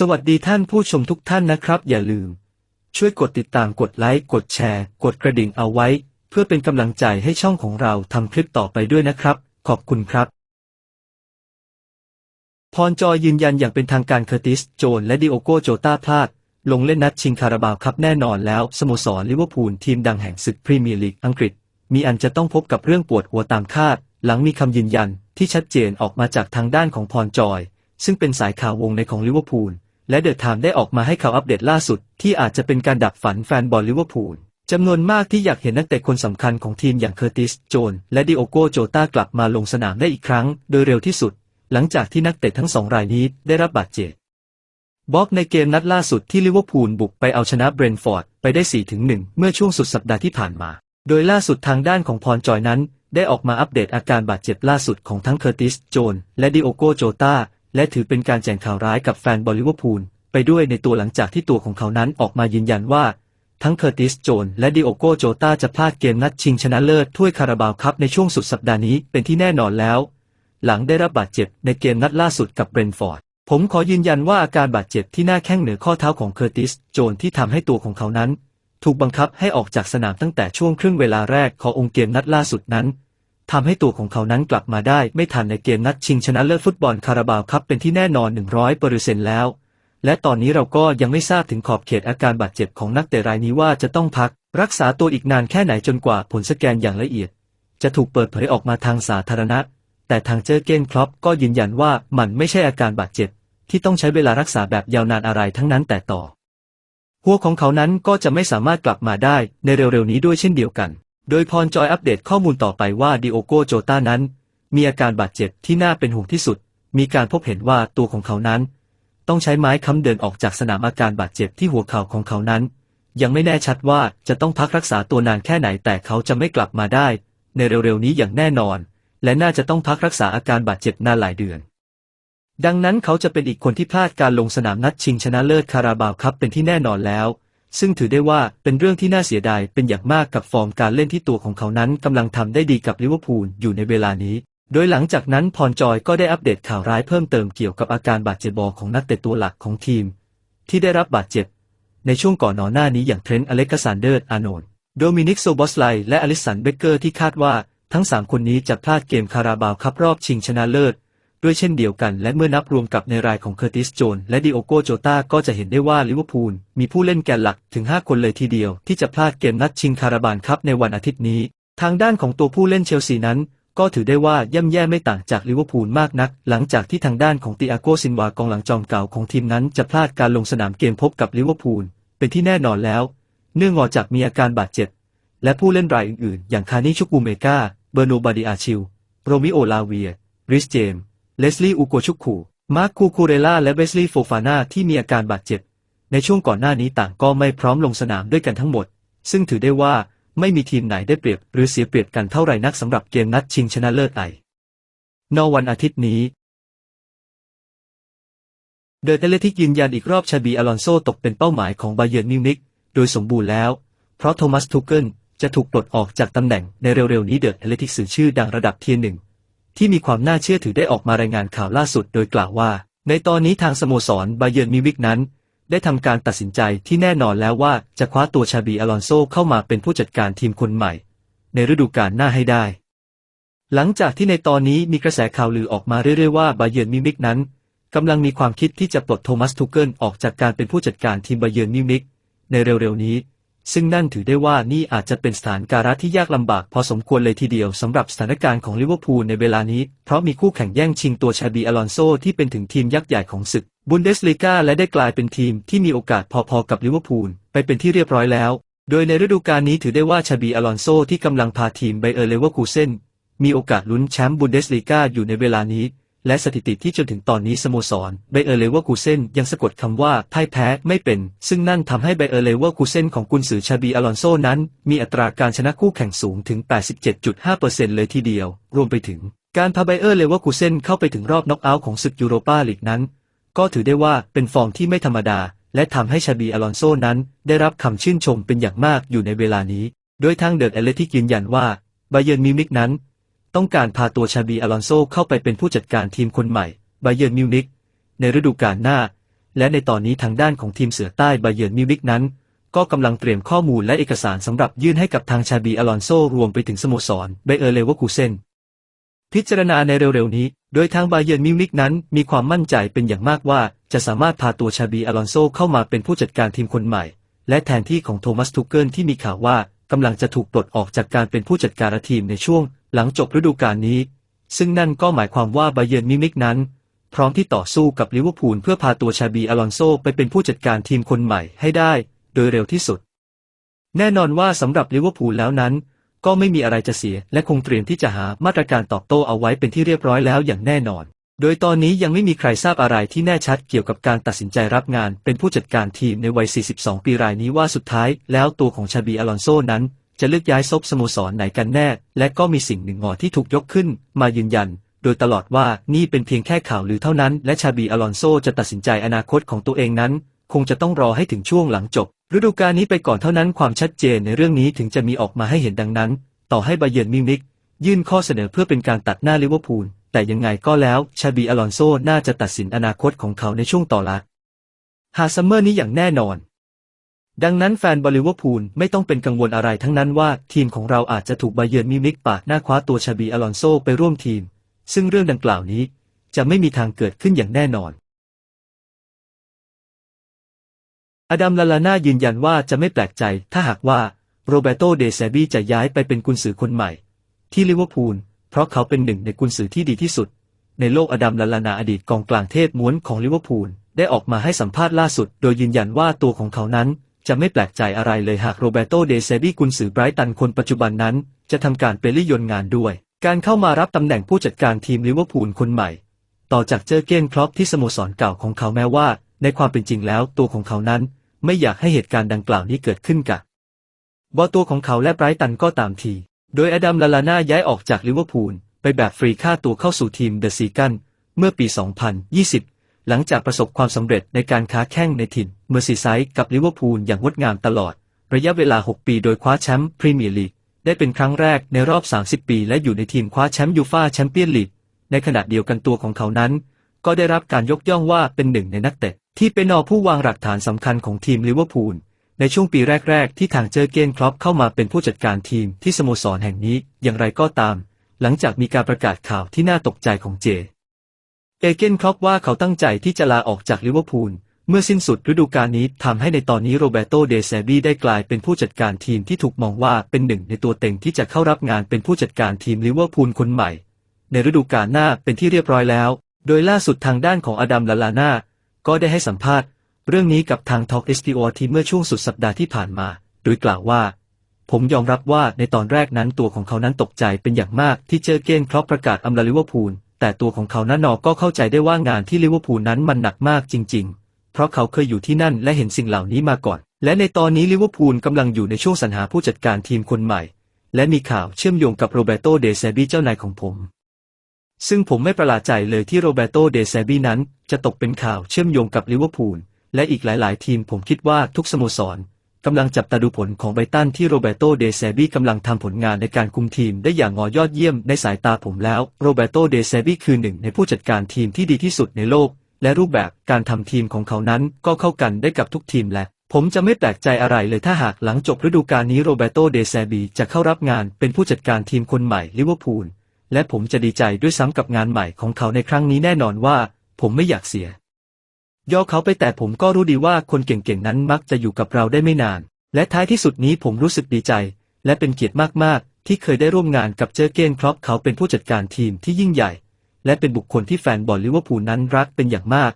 สวัสดีท่านผู้ชมทุกท่านนะครับ อย่าลืม ช่วยกดติดตามกดไลค์กดแชร์ กดกระดิ่งเอาไว้ เพื่อเป็นกำลังใจให้ช่องของเราทำคลิปต่อไปด้วยนะครับ ขอบคุณครับ พรจอยยืนยันอย่างเป็นทางการเคอร์ติส โจนและดิโอโกโจตาพลาด ลงเล่นนัดชิงคาราบาวครับแน่นอนแล้ว สโมสรลิเวอร์พูลทีมดังแห่งศึกพรีเมียร์ลีกอังกฤษ มีอันจะต้องพบกับเรื่องปวดหัวตามคาด หลังมีคำยืนยันที่ชัดเจนออกมาจากทางด้านของพรจอย ซึ่งเป็นสายข่าววงในของลิเวอร์พูล และเดอะไทม์ได้ออกมาให้ข่าวอัปเดตล่าสุด ที่อาจจะเป็นการดับฝันแฟนบอลลิเวอร์พูลจำนวนมากที่อยากเห็นนักเตะคนสำคัญของทีมอย่างเคอร์ติส โจน และดิโอโกโจตากลับมาลงสนามได้อีกครั้ง โดยเร็วที่สุด หลังจากที่นักเตะทั้งสองรายนี้ได้รับบาดเจ็บบอกในเกมนัดล่าสุดที่ลิเวอร์พูลบุกไปเอาชนะเบรนฟอร์ดไปได้ 4-1 เมื่อช่วงสุดสัปดาห์ที่ผ่านมา โดยล่าสุดทางด้านของพรจอยนั้น ได้ออกมาอัปเดตอาการบาดเจ็บล่าสุดของทั้งเคอร์ติส โจน และดิโอโกโจตา และถือเป็นการแจ้งข่าวร้ายกับแฟนบอลลิเวอร์พูลไปด้วยในตัวหลังจากที่ตัวของเขานั้นออกมายืนยันว่า ทั้งเคอร์ติสโจนและดิโอโกโจตาจะพลาดเกมนัดชิงชนะเลิศถ้วยคาราบาวคัพในช่วงสุดสัปดาห์นี้เป็นที่แน่นอนแล้ว หลังได้รับบาดเจ็บในเกมนัดล่าสุดกับเบรนฟอร์ดผมขอยืนยันว่าอาการบาดเจ็บที่หน้าแข้งเหนือข้อเท้าของเคอร์ติสโจนที่ทำให้ตัวของเขานั้น ถูกบังคับให้ออกจากสนามตั้งแต่ช่วงครึ่งเวลาแรกขององค์เกมนัดล่าสุดนั้น ทำให้ตัวของเขานั้นกลับมาได้ไม่ทันในเกมนัดชิงชนะเลิศฟุตบอลคาราบาวคัพเป็นที่แน่นอน 100เปอร์เซ็นต์แล้ว และตอนนี้เราก็ยังไม่ทราบถึงขอบเขตอาการบาดเจ็บของนักเตะรายนี้ว่าจะต้องพัก รักษาตัวอีกนานแค่ไหนจนกว่าผลสแกนอย่างละเอียด จะถูกเปิดเผยออกมาทางสาธารณะ แต่ทางเจอเกนคลอปก็ยืนยันว่ามันไม่ใช่อาการบาดเจ็บ ที่ต้องใช้เวลารักษาแบบยาวนานอะไรทั้งนั้นแต่ต่อ หัวของเขานั้นก็จะไม่สามารถกลับมาได้ในเร็วๆนี้ด้วยเช่นเดียวกัน โดยพรจอยอัปเดตข้อมูลต่อไปว่าดิโอโกโจตานั้น มีอาการบาดเจ็บที่น่าเป็นห่วงที่สุด มีการพบเห็นว่าตัวของเขานั้น ต้องใช้ไม้ค้ำเดินออกจากสนามอาการบาดเจ็บที่หัวเข่าของเขานั้น ยังไม่แน่ชัดว่าจะต้องพักรักษาตัวนานแค่ไหนแต่เขาจะไม่กลับมาได้ ในเร็วๆนี้อย่างแน่นอน และน่าจะต้องพักรักษาอาการบาดเจ็บนานหลายเดือน ดังนั้นเขาจะเป็นอีกคนที่พลาดการลงสนามนัดชิงชนะเลิศคาราบาวคัพเป็นที่แน่นอนแล้ว ซึ่งถือได้ว่าเป็นเรื่องที่น่าเสียดายเป็นอย่างมากกับฟอร์มการเล่นที่ตัวของเขานั้นกำลังทำได้ดีกับลิเวอร์พูลอยู่ในเวลานี้ โดยหลังจากนั้นพรจอยก็ได้อัปเดตข่าวร้ายเพิ่มเติมเกี่ยวกับอาการบาดเจ็บบอของนักเตะตัวหลักของทีม ที่ได้รับบาดเจ็บ ในช่วงก่อนหน้าหน้านี้อย่างเทรนต์อเล็กซานเดอร์ อาโนนโดมินิกโซบอสไลและอลิสันเบเกอร์ที่คาดว่าทั้งสามคนนี้จะพลาดเกมคาราบาวคัพรอบชิงชนะเลิศ ด้วยเช่นเดียวกันและเมื่อนับรวมกับในรายของเคอร์ติสโจนและดิโอโกโจตาก็จะเห็นได้ว่าลิเวอร์พูลมีผู้เล่นแกนหลักถึง 5 คนเลยทีเดียว ที่จะพลาดเกมนัดชิงคาราบาวคัพในวันอาทิตย์นี้ ทางด้านของตัวผู้เล่นเชลซีนั้น ก็ถือได้ว่าย่ำแย่ไม่ต่างจากลิเวอร์พูลมากนัก หลังจากที่ทางด้านของติอาโกซินวากองหลังจอมเก่าของทีมนั้นจะพลาดการลงสนามเกมพบกับลิเวอร์พูลเป็นที่แน่นอนแล้ว เนื่องอจากมีอาการบาดเจ็บ และผู้เล่นรายอื่นๆ อย่างคานิชุกูเมกาเบอร์โนบาดิอาชิลโรมิโอลาเวียริสเจม เลสลีย์อูโกชุกคูมาร์คคูคูเรล่าและเวสลีย์โฟฟาน่าที่มีอาการบาดเจ็บ ในช่วงก่อนหน้านี้ต่างก็ไม่พร้อมลงสนามด้วยกันทั้งหมด ซึ่งถือได้ว่าไม่มีทีมไหนได้เปรียบหรือเสียเปรียบกันเท่าไหร่นักสำหรับเกมนัดชิงชนะเลิศไอนอวันอาทิตย์นี้ เดอะเทเลทิกยืนยันอีกรอบชาบีอลอนโซตกเป็นเป้าหมายของบาเยิร์นมิวนิกโดยสมบูรณ์แล้ว เพราะโทมัสทูเกิลจะถูกปลดออกจากตำแหน่งในเร็วๆนี้เดอะเทเลทิกสื่อชื่อดังระดับเทียหนึ่ง ที่มีความน่าเชื่อถือได้ออกมารายงานข่าวล่าสุดโดยกล่าวว่า ในตอนนี้ทางสโมสรบาเยิร์นมิวิกนั้น ได้ทำการตัดสินใจที่แน่นอนแล้วว่าจะคว้าตัวชาบีอลอนโซเข้ามาเป็นผู้จัดการทีมคนใหม่ ในฤดูกาลหน้าให้ได้ หลังจากที่ในตอนนี้มีกระแสข่าวลือออกมาเรื่อยๆว่าบาเยิร์นมิวิกนั้นกำลังมีความคิดที่จะปลดโทมัสทูเกิลออกจากการเป็นผู้จัดการทีมบาเยิร์นมิวิกในเร็วๆนี้ ซึ่งนั่นถือได้ว่านี่อาจจะเป็นสถานการณ์ที่ยากลำบากพอสมควรเลยทีเดียวสำหรับสถานการณ์ของลิเวอร์พูลในเวลานี้ เพราะมีคู่แข่งแย่งชิงตัวชาบีอลอนโซที่เป็นถึงทีมยักษ์ใหญ่ของศึกบุนเดสลีกาและได้กลายเป็นทีมที่มีโอกาสพอๆกับลิเวอร์พูลไปเป็นที่เรียบร้อยแล้ว โดยในฤดูกาลนี้ถือได้ว่าชาบีอลอนโซที่กำลังพาทีมไบเออร์เลเวอร์คูเซนมีโอกาสลุ้นแชมป์บุนเดสลีกาอยู่ในเวลานี้ และสถิติที่จนถึงตอนนี้สโมสรไบเออร์เลเวอร์คูเซนยังสะกดคำว่าพ่ายแพ้ไม่เป็น ซึ่งนั่นทำให้ไบเออร์เลเวอร์คูเซนของกุนซือชาบีอลอนโซนั้น มีอัตราการชนะคู่แข่งสูงถึง 87.5%เลยทีเดียว รวมไปถึง การพาไบเออร์เลเวอร์คูเซนเข้าไปถึงรอบน็อกเอาท์ของศึกยูโรปาลีกนั้น ก็ถือได้ว่าเป็นฟอร์มที่ไม่ธรรมดา และทำให้ชาบีอลอนโซนั้น ได้รับคำชื่นชมเป็นอย่างมากอยู่ในเวลานี้ โดยทางเดอะแอตเลติกยืนยันว่าไบเยิร์นมิวนิกนั้น ต้องการพาตัวชาบีอลอนโซเข้าไปเป็นผู้จัดการทีมคนใหม่ไบเยิร์มิวนิกในฤดูกาลหน้า และในตอนนี้ทางด้านของทีมเสือใต้ไบเยิร์มิวนิกนั้น ก็กำลังเตรียมข้อมูลและเอกสารสำหรับยื่นให้กับทางชาบีอลอนโซรวมไปถึงสโมสรเบเออร์เลเวอร์คูเซนพิจารณาในเร็วๆนี้ โดยทางบาเยิร์นมิวนิกนั้นมีความมั่นใจเป็นอย่างมากว่า จะสามารถพาตัวชาบีอลอนโซเข้ามาเป็นผู้จัดการทีมคนใหม่ และแทนที่ของโทมัสทูเกิลที่มีข่าวว่ากำลังจะถูกปลดออกจากการเป็นผู้จัดการทีมในช่วง หลังจบฤดูกาลนี้ ซึ่งนั่นก็หมายความว่าบาเยิร์นมิวนิกนั้น พร้อมที่ต่อสู้กับลิเวอร์พูลเพื่อพาตัวชาบีอลอนโซไปเป็นผู้จัดการทีมคนใหม่ให้ได้ โดยเร็วที่สุด แน่นอนว่าสำหรับลิเวอร์พูลแล้วนั้น ก็ไม่มีอะไรจะเสียและคงเตรียมที่จะหามาตรการตอบโต้เอาไว้เป็นที่เรียบร้อยแล้วอย่างแน่นอน โดยตอนนี้ยังไม่มีใครทราบอะไรที่แน่ชัดเกี่ยวกับการตัดสินใจรับงานเป็นผู้จัดการทีมในวัย 42 ปีรายนี้ว่าสุดท้าย แล้วตัวของชาบีอลอนโซนั้น จะเลือกย้ายซบสโมสรไหนกันแน่ และก็มีสิ่งหนึ่งงอที่ถูกยกขึ้น มายืนยัน โดยตลอดว่านี่เป็นเพียงแค่ข่าวลือเท่านั้น และชาบีอลอนโซจะตัดสินใจอนาคตของตัวเองนั้น คงจะต้องรอให้ถึงช่วงหลังจบ ฤดูกาลนี้ไปก่อนเท่านั้นความชัดเจนในเรื่องนี้ถึงจะมีออกมาให้เห็นดังนั้น ต่อให้บาเยนมิวนิกยื่นข้อเสนอเพื่อเป็นการตัดหน้าลิเวอร์พูลแต่ยังไงก็แล้วชาบีอลอนโซน่าจะตัดสินอนาคตของเขาในช่วงต่อละหาซัมเมอร์นี้อย่างแน่นอน ดังนั้นแฟนบอลลิเวอร์พูลไม่ต้องเป็นกังวลอะไรทั้งนั้นว่าทีมของเราอาจจะถูกบาเยิร์นมิวนิกปาดหน้าคว้าตัวชาบีอลอนโซไปร่วมทีม ซึ่งเรื่องดังกล่าวนี้จะไม่มีทางเกิดขึ้นอย่างแน่นอน อดัมลาลาน่ายืนยันว่าจะไม่แปลกใจถ้าหากว่าโรเบโตเดเซบีจะย้ายไปเป็นกุนซือคนใหม่ ที่ลิเวอร์พูลเพราะเขาเป็นหนึ่งในกุนซือที่ดีที่สุด ในโลกอดัมลาลานาอดีตกองกลางเทพม้วนของลิเวอร์พูลได้ออกมาให้สัมภาษณ์ล่าสุด โดยยืนยันว่าตัวของเขานั้น จะไม่แปลกใจอะไรเลยหากโรเบโตเดเซบีกุนซือไบรตันคนปัจจุบันนั้น จะทำการเป็นลี่ยนงานด้วย การเข้ามารับตำแหน่งผู้จัดการทีมลิเวอร์พูลคนใหม่ ต่อจากเจอเกนครอปที่สโมสรเก่าของเขาแม้ว่า ในความเป็นจริงแล้วตัวของเขานั้น ไม่อยากให้เหตุการณ์ดังกล่าวนี้เกิดขึ้นกับบอตัวของเขาและไบรตันก็ตามที โดยอดัมลาลาน่าย้ายออกจากลิเวอร์พูลไปแบบฟรีค่าตัวเข้าสู่ทีมเดอะซีกันเมื่อปี 2020 หลังจากประสบความสำเร็จในการค้าแข่งในถิ่นเมอร์ซีไซด์กับลิเวอร์พูลอย่างงดงามตลอด ระยะเวลา 6 ปีโดยคว้าแชมป์พรีเมียร์ลีกได้เป็นครั้งแรกในรอบ 30 ปีและอยู่ในทีมคว้าแชมป์ยูฟ่าแชมเปี้ยนลีกในขณะเดียวกันตัวของเขานั้น ก็ได้รับการยกย่องว่าเป็นหนึ่งในนักเตะ ที่เป็นนอผู้วางหลักฐานสำคัญของทีมลิเวอร์พูลในช่วงปีแรก ๆ ที่ทางเจอเกนครอปเข้ามาเป็นผู้จัดการทีมที่สโมสรแห่งนี้อย่างไรก็ตาม หลังจากมีการประกาศข่าวที่น่าตกใจของเจ เอเกนครอปว่าเขาตั้งใจที่จะลาออกจากลิเวอร์พูลเมื่อสิ้นสุดฤดูกาลนี้ทำให้ในตอนนี้โรเบโตเดเซบีได้กลายเป็นผู้จัดการทีมที่ถูกมองว่าเป็นหนึ่งในตัวเต็งที่จะเข้ารับงานเป็นผู้จัดการทีมลิเวอร์พูลคนใหม่ ในฤดูกาลหน้าเป็นที่เรียบร้อยแล้ว โดยล่าสุดทางด้านของอดัมลาลาน่าก็ได้ให้สัมภาษณ์ เรื่องนี้กับทาง Talk s p o ทีเมื่อช่วงสุดสัปดาห์ที่ผ่านมา โดยกล่าวว่า ผมยอมรับว่าในตอนแรกนั้นตัวของเขานั้นตกใจเป็นอย่างมากที่เจอเกนครอปประกาศอำลาลิเวอร์พูล แต่ตัวของเขานั้นนอก็เข้าใจได้ว่างานที่ลิเวอร์พูลนั้นมันหนักมากจริง ๆ เพราะเขาเคยอยู่ที่นั่นและเห็นสิ่งเหล่านี้มาก่อน และในตอนนี้ลิเวอร์พูลกำลังอยู่ในช่วงสรรหาผู้จัดการทีมคนใหม่ และมีข่าวเชื่อมโยงกับโรเบโตเดเซบีเจ้านายของผม ซึ่งผมไม่ประหลาดใจเลยที่โรเบโตเดเซบีนั้นจะตกเป็นข่าวเชื่อมโยงกับลิเวอร์พูลและอีกหลาย ๆ ทีมผมคิดว่าทุกสโมสร กำลังจับตาดูผลของไบตันที่โรเบโตเดเซบีกำลังทำผลงานในการคุมทีมได้อย่างงอยอดเยี่ยมในสายตาผมแล้ว โรเบโตเดเซบีคือหนึ่งในผู้จัดการทีมที่ดีที่สุดในโลก และรูปแบบการทำทีมของเขานั้นก็เข้ากันได้กับทุกทีมแหละผมจะไม่แปลกใจอะไรเลยถ้าหากหลังจบฤดูกาลนี้โรเบโตเดเซบีจะเข้ารับงานเป็นผู้จัดการทีมคนใหม่ลิเวอร์พูลและผมจะดีใจด้วยซ้ำกับงานใหม่ของเขาในครั้งนี้แน่นอนว่า ผมไม่อยากเสีย ย่อเขาไปแต่ผมก็รู้ดีว่าคนเก่งๆนั้นมักจะอยู่กับเราได้ไม่นาน และท้ายที่สุดนี้ผมรู้สึกดีใจ และเป็นเกียรติมากๆ ที่เคยได้ร่วมงานกับเจอเกนครอปเขาเป็นผู้จัดการทีมที่ยิ่งใหญ่ และเป็นบุคคลที่แฟนบอลลิเวอร์พูลนั้นรักเป็นอย่างมาก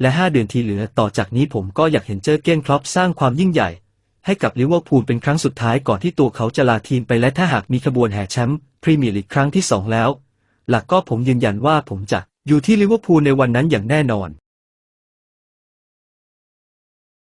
และ 5 เดือนที่เหลือต่อจากนี้ผมก็อยากเห็นเจอเกนครอปสร้างความยิ่งใหญ่ ให้กับลิเวอร์พูลเป็นครั้งสุดท้ายก่อนที่ตัวเขาจะลาทีมไปและถ้าหากมีขบวนแห่แชมป์พรีเมียร์ลีกครั้งที่สองแล้ว หลักก็ผมยืนยันว่าผมจะอยู่ที่ลิเวอร์พูลในวันนั้นอย่างแน่นอน